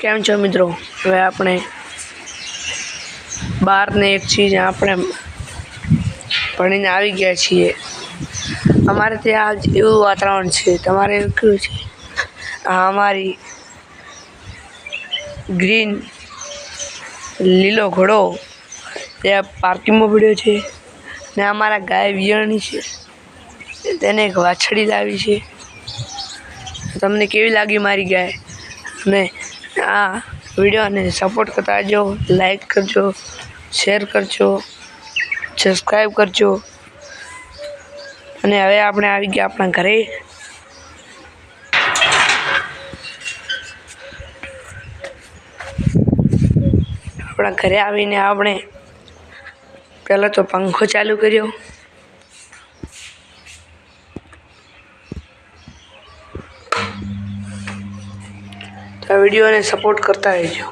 કેમ છો મિત્રો? હવે આપણે બહારને એક ચીજ આપણે ભણીને આવી ગયા છીએ. અમારે ત્યાં આજ એવું વાતાવરણ છે. તમારે એવું કયું છે? આ અમારી ગ્રીન લીલો ઘોડો ત્યાં પાર્કિંગમાં પડ્યો છે ને અમારા ગાય વિયરણી છે. તેને એક વાછડી લાવી છે. તમને કેવી લાગી મારી ગાય? અને આ વિડીયોને સપોર્ટ કરતા જો લાઈક કરજો શેર કરજો સબસ્ક્રાઈબ કરજો. અને હવે આપણે આવી ગયા આપણા ઘરે. આપણા ઘરે આવીને આપણે પહેલાં તો પંખો ચાલુ કર્યો. આ વિડીયોને સપોર્ટ કરતા રહેજો.